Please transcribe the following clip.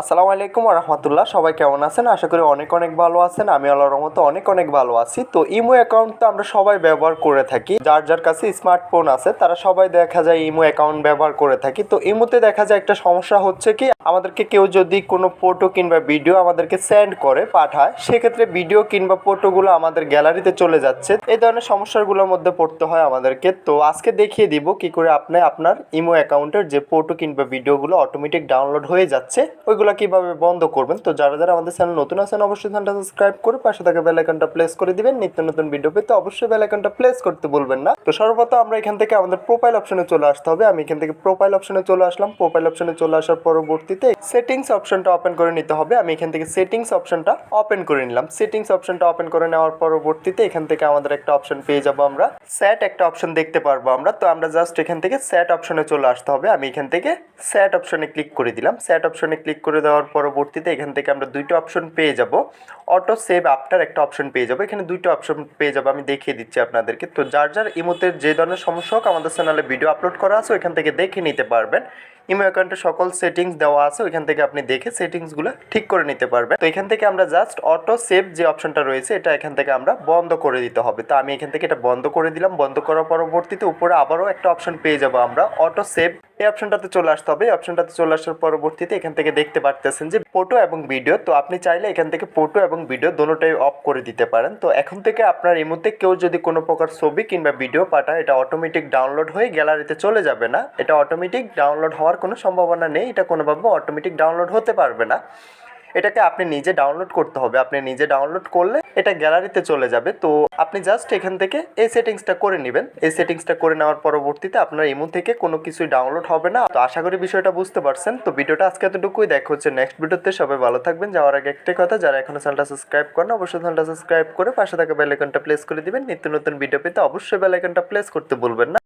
আসসালামু আলাইকুম রহমতুল্লাহ। সবাই কেমন আছেন? আশা করি অনেক অনেক ভালো আছেন। আমি আল্লাহর রহমতে অনেক অনেক ভালো আছি। তো ইমো অ্যাকাউন্ট তো আমরা সবাই ব্যবহার করে থাকি। যার যার কাছে স্মার্টফোন আছে, তারা সবাই দেখা যায় ইমো অ্যাকাউন্ট ব্যবহার করে থাকি। তো ইমোতে দেখা যায় একটা সমস্যা হচ্ছে কি আমাদেরকে কেউ যদি কোনো ফটো কিংবা ভিডিও আমাদেরকে সেন্ড করে, পাঠায়, সেক্ষেত্রে ভিডিও কিংবা ফটোগুলো আমাদের গ্যালারিতে চলে যাচ্ছে। এই ধরনের সমস্যাগুলোর মধ্যে পড়তে হয় আমাদেরকে। তো আজকে দেখিয়ে দিব কি করে আপনি আপনার ইমো অ্যাকাউন্টের যে ফটো কিংবা ভিডিওগুলো অটোমেটিক ডাউনলোড হয়ে যাচ্ছে, ওইগুলো কীভাবে বন্ধ করবেন? তো যারা যারা আমাদের চ্যানেল নতুন আছেন, অবশ্যই চ্যানেলটা সাবস্ক্রাইব করে পাশে থাকা বেল আইকনটা প্লেস করে দিবেন। নিত্য নতুন ভিডিও পেতে অবশ্যই বেল আইকনটা প্লেস করতে বলবেন না। তো সর্বপ্রথম আমরা এখান থেকে আমাদের প্রোফাইল অপশনে চলে আসতে হবে। আমি এখান থেকে প্রোফাইল অপশনে চলে আসলাম। প্রোফাইল অপশনে চলে আসার পরবর্তীতে সেটিংস অপশনটা ওপেন করে নিতে হবে। আমি এখান থেকে সেটিংস অপশনটা ওপেন করে নিলাম। সেটিংস অপশনটা ওপেন করে নেওয়ার পরবর্তীতে এখান থেকে আমাদের একটা অপশন পেয়ে যাব আমরা। স্যাট একটা অপশন দেখতে পারব আমরা। তো আমরা জাস্ট এখান থেকে স্যাট অপশনে চলে আসতে হবে। আমি এখান থেকে স্যাট অপশনে ক্লিক করে দিলাম। স্যাট অপশনে ক্লিক করে দেওয়ার পরবর্তীতে এখান থেকে আমরা দুইটা অপশন পেয়ে যাব। অটো সেভ আফটার একটা অপশন পেয়ে যাব। এখানে দুইটা অপশন পেয়ে যাব। আমি দেখিয়ে দিচ্ছি আপনাদেরকে। তো যার যার ইমোতের যে ধরনের সমস্যা হোক, আমাদের চ্যানেলে ভিডিও আপলোড করা আছে, ওইখান থেকে দেখে নিতে পারবেন। ইমো অ্যাকাউন্টে সকল সেটিংস দেওয়া আছে, ওইখান থেকে আপনি দেখে সেটিংসগুলো ঠিক করে নিতে পারবেন। তো এখান থেকে আমরা জাস্ট অটো সেভ যে অপশনটা রয়েছে, এটা এখান থেকে আমরা বন্ধ করে দিতে হবে। তো আমি এখান থেকে এটা বন্ধ করে দিলাম। বন্ধ করার পরবর্তীতে উপরে আবারও একটা অপশন পেয়ে যাব আমরা অটো সেভ এই অপশনটাতে চলে আসতে হবে। এই অপশনটাতে চলে আসার পরবর্তীতে এখান থেকে দেখতে পারতেছেন যে ফটো এবং ভিডিও তো আপনি চাইলে এখান থেকে ফটো এবং ভিডিও দোনোটাই অফ করে দিতে পারেন। তো এখন থেকে আপনার এই মুহূর্তে কেউ যদি কোনো প্রকার ছবি কিংবা ভিডিও পাঠায়, এটা অটোমেটিক ডাউনলোড হয়ে গ্যালারিতে চলে যাবে না। এটা অটোমেটিক ডাউনলোড হওয়ার কোনো সম্ভাবনা নেই। এটা কোনোভাবে অটোমেটিক ডাউনলোড হতে পারবে না। এটাকে আপনি নিজে ডাউনলোড করতে হবে। আপনি নিজে ডাউনলোড করলে এটা গ্যালারিতে চলে যাবে। তো আপনি জাস্ট এখান থেকে এই সেটিংসটা করে নেবেন। এই সেটিংসটা করে নেওয়ার পরবর্তীতে আপনার ইমো থেকে কোনো কিছুই ডাউনলোড হবে না। তো আশা করি বিষয়টা বুঝতে পারছেন। তো ভিডিওটা আজকে এতটুকুই। দেখা হচ্ছে নেক্সট ভিডিওতে। সবাই ভালো থাকবেন। যাওয়ার আগে একটাই কথা, যারা এখনও চ্যানেলটা সাবস্ক্রাইব করেন অবশ্যই চ্যানেলটা সাবস্ক্রাইব করে পাশে থাকা বেল আইকনটা প্লেস করে দিবেন। নিত্য নতুন ভিডিও পেতে অবশ্যই বেল আইকনটা প্লেস করতে বলবেন না।